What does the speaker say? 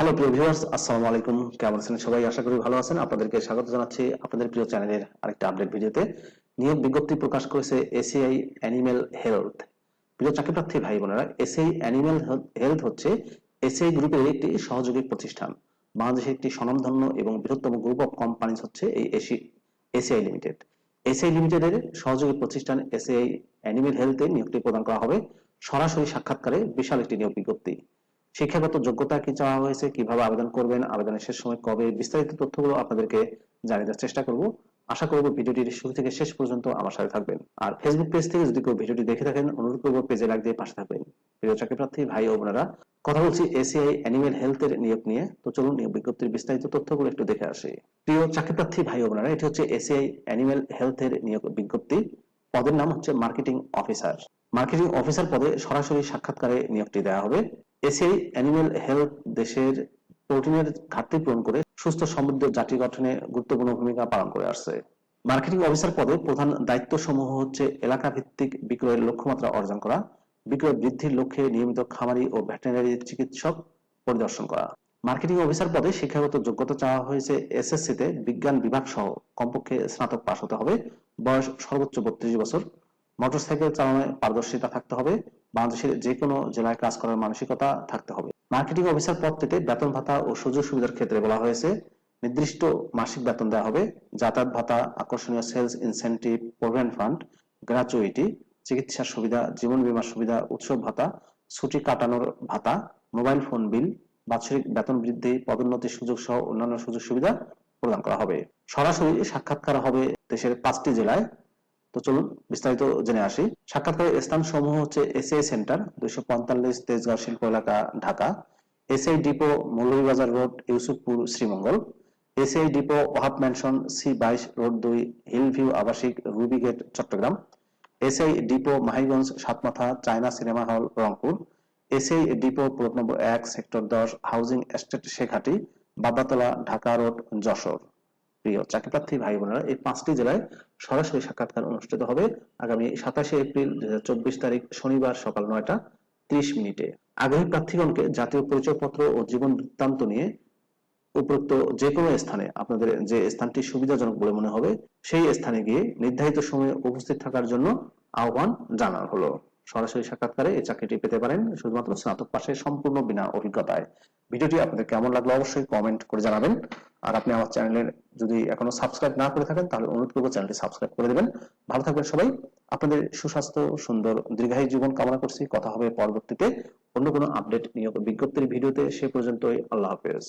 Hello প্রিয় viewers আসসালামু আলাইকুম। কেমন আছেন সবাই? আশা করি ভালো আছেন। আপনাদেরকে স্বাগত জানাচ্ছি আপনাদের প্রিয় চ্যানেলের আরেকটা আপডেট ভিডিওতে। নিয়োগ বিজ্ঞপ্তি প্রকাশ করেছে এসিআই অ্যানিমেল হেলথ প্রিয় চাকরি প্রার্থী ভাই বোনেরা এসিআই অ্যানিমেল হেলথ হচ্ছে এসিআই গ্রুপের একটি সহযোগী প্রতিষ্ঠান। বাংলাদেশের একটি স্বনামধন্য এবং বৃহত্তম গ্রুপ অফ কোম্পানিজ হচ্ছে এই এসি এসিআই লিমিটেড এসিআই লিমিটেডের সহযোগী প্রতিষ্ঠান এসিআই অ্যানিমেল হেলথে নিয়োগটি প্রদান করা হবে। সরাসরি সাক্ষাৎকারে বিশাল একটি নিয়োগ বিজ্ঞপ্তি। শিক্ষাগত যোগ্যতা কি চাওয়া হয়েছে, কীভাবে আবেদন করবেন, আবেদনের শেষ সময় কবে, বিস্তারিত তথ্যগুলো আপনাদেরকে জানিয়ে দেওয়ার চেষ্টা করব। আশা করব ভিডিওটির শুরু থেকে শেষ পর্যন্ত আমার সাথে থাকবেন। আর ফেসবুক পেজ থেকে যদি কেউ ভিডিওটি দেখে থাকেন, অনুরোধ করব পেজে লাইক দিয়ে পাশে থাকবেন। প্রিয় চাকরি প্রার্থী, ভাই ও বোনেরা, কথা বলছি এসিআই অ্যানিমেল হেলথ এর নিয়োগ নিয়ে। তো চলুন নিয়োগ বিজ্ঞপ্তির বিস্তারিত তথ্যগুলো একটু দেখে আসি। প্রিয় চাকরি প্রার্থী, ভাই ও বোনেরা, এটি হচ্ছে এসিআই অ্যানিমেল হেলথ এর নিয়োগ বিজ্ঞপ্তি। পদের নাম হচ্ছে মার্কেটিং অফিসার মার্কেটিং অফিসার পদে সরাসরি সাক্ষাৎকারে নিয়োগটি দেওয়া হবে। এসিআই অ্যানিমেল হেলথ দেশের প্রোটিনের ঘাটতি পূরণ করে সুস্থ সমৃদ্ধ জাতি গঠনে গুরুত্বপূর্ণ ভূমিকা পালন করে আসছে। মার্কেটিং অফিসার পদে প্রধান দায়িত্ব সমূহ হচ্ছে এলাকা ভিত্তিক বিক্রয়ের লক্ষ্যমাত্রা অর্জন করা, বিক্রয় বৃদ্ধির লক্ষ্যে নিয়মিত খামারি ও ভেটেরিনারি চিকিৎসক পরিদর্শন করা। মার্কেটিং অফিসার পদে শিক্ষাগত যোগ্যতা চাওয়া হয়েছে এসএসসি তে বিজ্ঞান বিভাগ সহ কমপক্ষে স্নাতক পাশ হতে হবে, বয়স সর্বোচ্চ বত্রিশ বছর। মোটরসাইকেল চালানোয় পারদর্শিতা থাকতে হবে। বাংলাদেশের যে কোনো জেলায় কাজ করার মানসিকতা থাকতে হবে। মার্কেটিং অফিসার পদটিতে বেতন ভাতা ও সুযোগ সুবিধার ক্ষেত্রে বলা হয়েছে, নির্দিষ্ট মাসিক বেতন দেওয়া হবে। যাতায়াত ভাতা, আকর্ষণীয় sales incentive provident fund gratuity চিকিৎসার সুবিধা, জীবন বীমা সুবিধা, উৎসব ভাতা, ছুটি কাটানোর ভাতা, মোবাইল ফোন বিল, বাৎসরিক বেতন বৃদ্ধি, পদোন্নতির সুযোগ সহ অন্যান্য সুযোগ সুবিধা প্রদান করা হবে। সরাসরি সাক্ষাৎকার হবে দেশের পাঁচটি জেলায়। তো চলুন বিস্তারিত জেনে আসি। সাক্ষাৎকারের স্থান সমূহ হচ্ছে এসিআই সেন্টার দুইশো পঁয়তাল্লিশ তেজগাঁও শিল্প এলাকা, Dhaka. SI depot Moulvibazar road Yusufpur, Sreemangal. SI depot Ohab mansion C বাইশ রোড দুই হিল ভিউ আবাসিক Ruby gate Chattogram. SI depot Mahiganj Satmatha China cinema hall Rangpur. SI depot plot number এক, sector দশ housing estate Shekhati Babatala Dhaka road Jessore. প্রিয় চাকরিপ্রার্থী ভাই বোনেরা, এই পাঁচটি জেলায় সরাসরি সাক্ষাৎকার অনুষ্ঠিত হবে আগামী সাতাশে এপ্রিল দুই তারিখ শনিবার সকাল নয়টা ত্রিশ মিনিটে। আগ্রহী প্রার্থীগণকে জাতীয় পরিচয়পত্র ও জীবন বৃত্তান্ত নিয়ে উপরোক্ত যে কোনো স্থানে আপনাদের যে স্থানটি সুবিধাজনক বলে মনে হবে, সেই স্থানে গিয়ে নির্ধারিত সময়ে উপস্থিত থাকার জন্য আহ্বান জানানো হলো। সরাসরি সাক্ষাৎকারে এই চাকরিটি পেতে পারেন শুধুমাত্র স্নাতক পাশে সম্পূর্ণ বিনা অভিজ্ঞতায়। ভিডিওটি আপনাদের কেমন লাগল অবশ্যই কমেন্ট করে জানাবেন। আর আপনি আমার চ্যানেলের যদি এখনও সাবস্ক্রাইব না করে থাকেন, তাহলে অনুরোধ করব চ্যানেলটি সাবস্ক্রাইব করে দেবেন। ভালো থাকবেন সবাই। আপনাদের সুস্বাস্থ্য, সুন্দর, দীর্ঘায়ু জীবন কামনা করছি। কথা হবে পরবর্তীতে অন্য কোনো আপডেট নিয়োগ বিজ্ঞপ্তির ভিডিওতে। সে পর্যন্তই আল্লাহ হাফেজ।